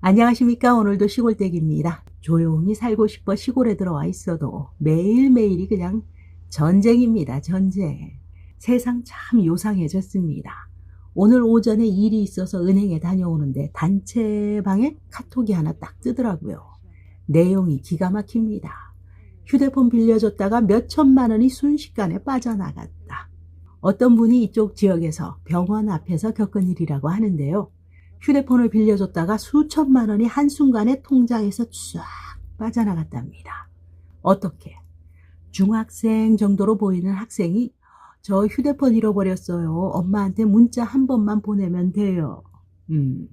안녕하십니까. 오늘도 시골댁입니다. 조용히 살고 싶어 시골에 들어와 있어도 매일매일이 그냥 전쟁입니다. 전쟁. 세상 참 요상해졌습니다. 오늘 오전에 일이 있어서 은행에 다녀오는데 단체방에 카톡이 하나 딱 뜨더라고요. 내용이 기가 막힙니다. 휴대폰 빌려줬다가 몇 천만 원이 순식간에 빠져나갔다. 어떤 분이 이쪽 지역에서 병원 앞에서 겪은 일이라고 하는데요. 휴대폰을 빌려줬다가 수천만 원이 한순간에 통장에서 쫙 빠져나갔답니다. 어떻게? 중학생 정도로 보이는 학생이 저 휴대폰 잃어버렸어요. 엄마한테 문자 한 번만 보내면 돼요. 음,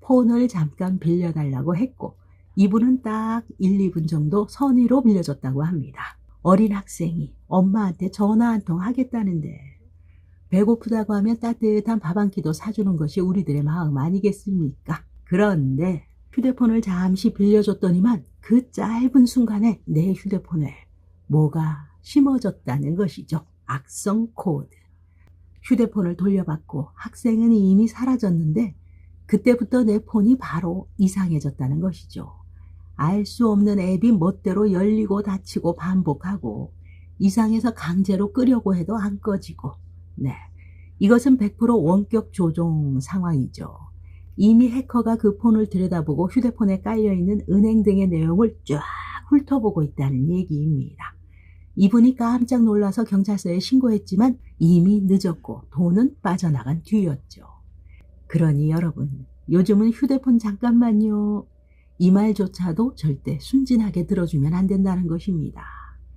폰을 잠깐 빌려달라고 했고, 이분은 딱 1, 2분 정도 선의로 빌려줬다고 합니다. 어린 학생이 엄마한테 전화 한 통 하겠다는데, 배고프다고 하면 따뜻한 밥 한 끼도 사주는 것이 우리들의 마음 아니겠습니까? 그런데 휴대폰을 잠시 빌려줬더니만 그 짧은 순간에 내 휴대폰에 뭐가 심어졌다는 것이죠. 악성 코드. 휴대폰을 돌려받고 학생은 이미 사라졌는데 그때부터 내 폰이 바로 이상해졌다는 것이죠. 알 수 없는 앱이 멋대로 열리고 닫히고 반복하고 이상해서 강제로 끄려고 해도 안 꺼지고 네. 이것은 100% 원격 조종 상황이죠. 이미 해커가 그 폰을 들여다보고 휴대폰에 깔려있는 은행 등의 내용을 쫙 훑어보고 있다는 얘기입니다. 이분이 깜짝 놀라서 경찰서에 신고했지만 이미 늦었고 돈은 빠져나간 뒤였죠. 그러니 여러분, 요즘은 휴대폰 잠깐만요. 이 말조차도 절대 순진하게 들어주면 안 된다는 것입니다.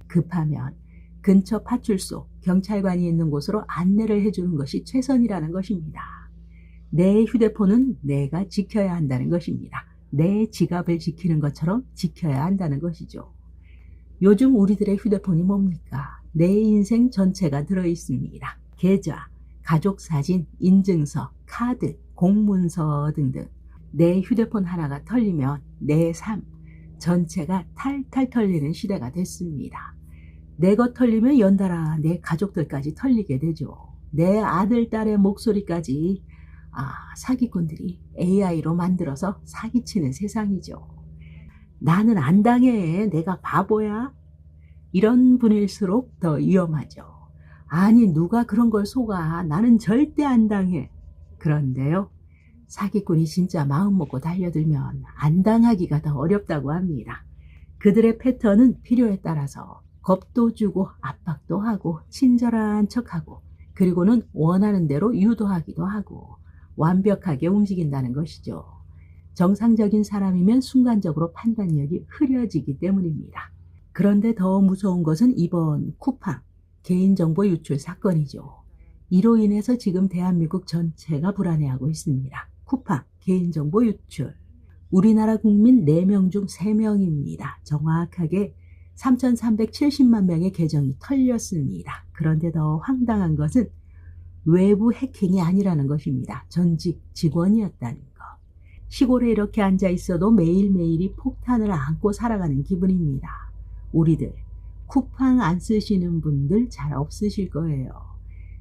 급하면 근처 파출소, 경찰관이 있는 곳으로 안내를 해주는 것이 최선이라는 것입니다. 내 휴대폰은 내가 지켜야 한다는 것입니다. 내 지갑을 지키는 것처럼 지켜야 한다는 것이죠. 요즘 우리들의 휴대폰이 뭡니까? 내 인생 전체가 들어있습니다. 계좌, 가족 사진, 인증서, 카드, 공문서 등등. 내 휴대폰 하나가 털리면 내 삶 전체가 탈탈 털리는 시대가 됐습니다. 내 것 털리면 연달아 내 가족들까지 털리게 되죠. 내 아들, 딸의 목소리까지 아, 사기꾼들이 AI로 만들어서 사기치는 세상이죠. 나는 안 당해. 내가 바보야. 이런 분일수록 더 위험하죠. 아니, 누가 그런 걸 속아. 나는 절대 안 당해. 그런데요, 사기꾼이 진짜 마음 먹고 달려들면 안 당하기가 더 어렵다고 합니다. 그들의 패턴은 필요에 따라서 겁도 주고 압박도 하고 친절한 척하고 그리고는 원하는 대로 유도하기도 하고 완벽하게 움직인다는 것이죠. 정상적인 사람이면 순간적으로 판단력이 흐려지기 때문입니다. 그런데 더 무서운 것은 이번 쿠팡 개인정보 유출 사건이죠. 이로 인해서 지금 대한민국 전체가 불안해하고 있습니다. 쿠팡 개인정보 유출. 우리나라 국민 4명 중 3명입니다. 정확하게 3,370만 명의 계정이 털렸습니다. 그런데 더 황당한 것은 외부 해킹이 아니라는 것입니다. 전직 직원이었다는 것. 시골에 이렇게 앉아 있어도 매일매일이 폭탄을 안고 살아가는 기분입니다. 우리들 쿠팡 안 쓰시는 분들 잘 없으실 거예요.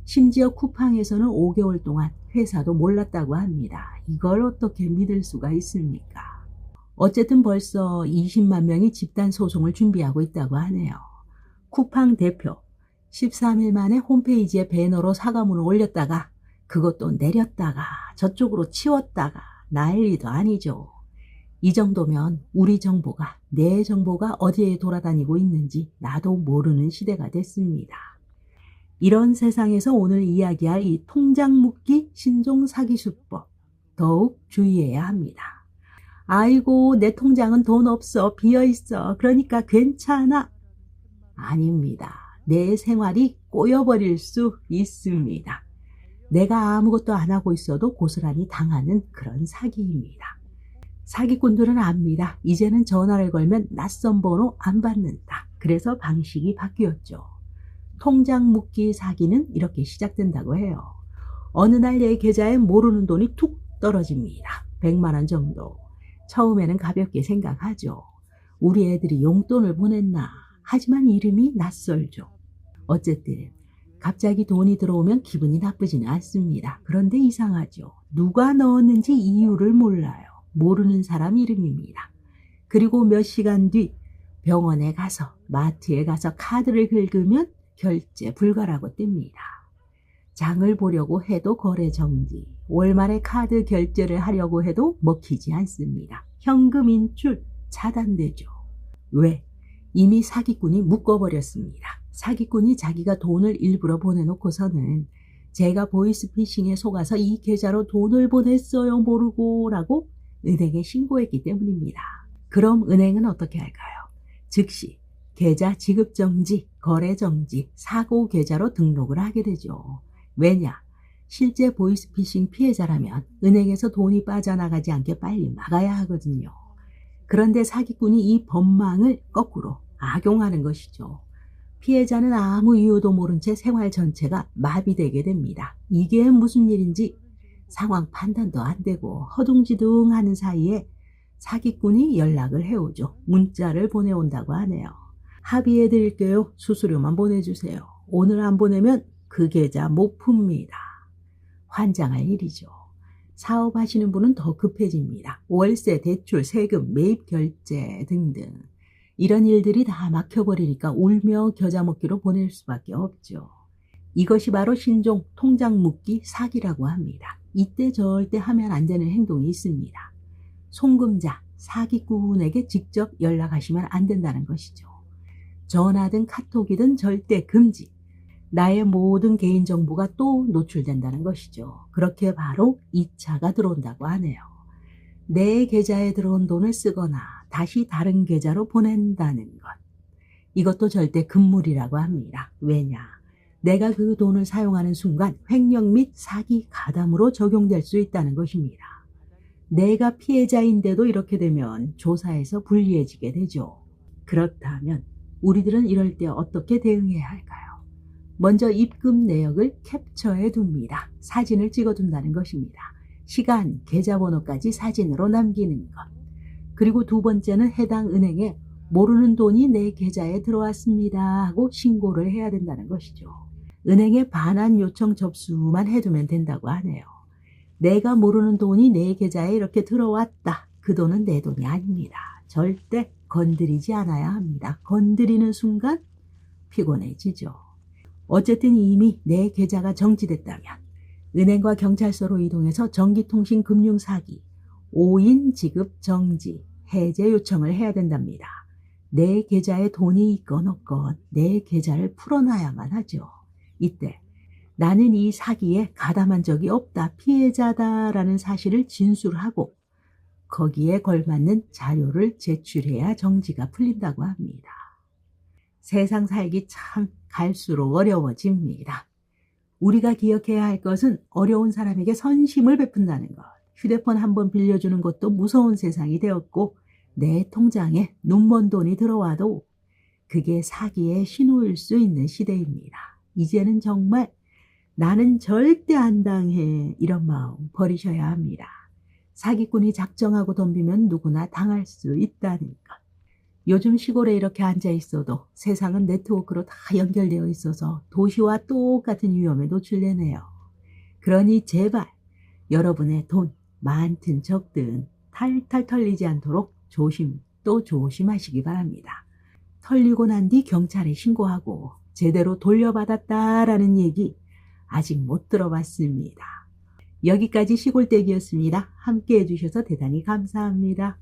심지어 쿠팡에서는 5개월 동안 회사도 몰랐다고 합니다. 이걸 어떻게 믿을 수가 있습니까? 어쨌든 벌써 20만 명이 집단 소송을 준비하고 있다고 하네요. 쿠팡 대표 13일 만에 홈페이지에 배너로 사과문을 올렸다가 그것도 내렸다가 저쪽으로 치웠다가 난리도 아니죠. 이 정도면 우리 정보가 내 정보가 어디에 돌아다니고 있는지 나도 모르는 시대가 됐습니다. 이런 세상에서 오늘 이야기할 이 통장 묶기 신종 사기 수법 더욱 주의해야 합니다. 아이고 내 통장은 돈 없어 비어 있어 그러니까 괜찮아 아닙니다. 내 생활이 꼬여버릴 수 있습니다. 내가 아무것도 안 하고 있어도 고스란히 당하는 그런 사기입니다. 사기꾼들은 압니다. 이제는 전화를 걸면 낯선 번호 안 받는다. 그래서 방식이 바뀌었죠. 통장 묶기 사기는 이렇게 시작된다고 해요. 어느 날 내 계좌에 모르는 돈이 툭 떨어집니다. 100만 원 정도. 처음에는 가볍게 생각하죠. 우리 애들이 용돈을 보냈나. 하지만 이름이 낯설죠. 어쨌든 갑자기 돈이 들어오면 기분이 나쁘지는 않습니다. 그런데 이상하죠. 누가 넣었는지 이유를 몰라요. 모르는 사람 이름입니다. 그리고 몇 시간 뒤 병원에 가서 마트에 가서 카드를 긁으면 결제 불가라고 뜹니다. 장을 보려고 해도 거래 정지, 월말에 카드 결제를 하려고 해도 먹히지 않습니다. 현금 인출 차단되죠. 왜? 이미 사기꾼이 묶어버렸습니다. 사기꾼이 자기가 돈을 일부러 보내놓고서는 제가 보이스피싱에 속아서 이 계좌로 돈을 보냈어요 모르고 라고 은행에 신고했기 때문입니다. 그럼 은행은 어떻게 할까요? 즉시 계좌 지급 정지, 거래 정지, 사고 계좌로 등록을 하게 되죠. 왜냐? 실제 보이스피싱 피해자라면 은행에서 돈이 빠져나가지 않게 빨리 막아야 하거든요. 그런데 사기꾼이 이 법망을 거꾸로 악용하는 것이죠. 피해자는 아무 이유도 모른 채 생활 전체가 마비되게 됩니다. 이게 무슨 일인지 상황 판단도 안 되고 허둥지둥 하는 사이에 사기꾼이 연락을 해오죠. 문자를 보내온다고 하네요. 합의해 드릴게요. 수수료만 보내주세요. 오늘 안 보내면 그 계좌 못 풉니다. 환장할 일이죠. 사업하시는 분은 더 급해집니다. 월세, 대출, 세금, 매입 결제 등등. 이런 일들이 다 막혀버리니까 울며 겨자 먹기로 보낼 수밖에 없죠. 이것이 바로 신종 통장 묶기 사기라고 합니다. 이때 절대 하면 안 되는 행동이 있습니다. 송금자, 사기꾼에게 직접 연락하시면 안 된다는 것이죠. 전화든 카톡이든 절대 금지. 나의 모든 개인정보가 또 노출된다는 것이죠. 그렇게 바로 2차가 들어온다고 하네요. 내 계좌에 들어온 돈을 쓰거나 다시 다른 계좌로 보낸다는 것. 이것도 절대 금물이라고 합니다. 왜냐? 내가 그 돈을 사용하는 순간 횡령 및 사기 가담으로 적용될 수 있다는 것입니다. 내가 피해자인데도 이렇게 되면 조사에서 불리해지게 되죠. 그렇다면 우리들은 이럴 때 어떻게 대응해야 할까요? 먼저 입금 내역을 캡처해 둡니다. 사진을 찍어 둔다는 것입니다. 시간, 계좌번호까지 사진으로 남기는 것. 그리고 두 번째는 해당 은행에 모르는 돈이 내 계좌에 들어왔습니다 하고 신고를 해야 된다는 것이죠. 은행에 반환 요청 접수만 해두면 된다고 하네요. 내가 모르는 돈이 내 계좌에 이렇게 들어왔다. 그 돈은 내 돈이 아닙니다. 절대 건드리지 않아야 합니다. 건드리는 순간 피곤해지죠. 어쨌든 이미 내 계좌가 정지됐다면 은행과 경찰서로 이동해서 전기통신 금융 사기, 5인 지급 정지, 해제 요청을 해야 된답니다. 내 계좌에 돈이 있건 없건 내 계좌를 풀어놔야만 하죠. 이때 나는 이 사기에 가담한 적이 없다, 피해자다라는 사실을 진술하고 거기에 걸맞는 자료를 제출해야 정지가 풀린다고 합니다. 세상 살기 참 갈수록 어려워집니다. 우리가 기억해야 할 것은 어려운 사람에게 선심을 베푼다는 것. 휴대폰 한 번 빌려주는 것도 무서운 세상이 되었고 내 통장에 눈먼 돈이 들어와도 그게 사기의 신호일 수 있는 시대입니다. 이제는 정말 나는 절대 안 당해 이런 마음 버리셔야 합니다. 사기꾼이 작정하고 덤비면 누구나 당할 수 있다는 것. 요즘 시골에 이렇게 앉아 있어도 세상은 네트워크로 다 연결되어 있어서 도시와 똑같은 위험에 노출되네요. 그러니 제발 여러분의 돈 많든 적든 탈탈 털리지 않도록 조심 또 조심하시기 바랍니다. 털리고 난 뒤 경찰에 신고하고 제대로 돌려받았다라는 얘기 아직 못 들어봤습니다. 여기까지 시골댁이었습니다. 함께 해주셔서 대단히 감사합니다.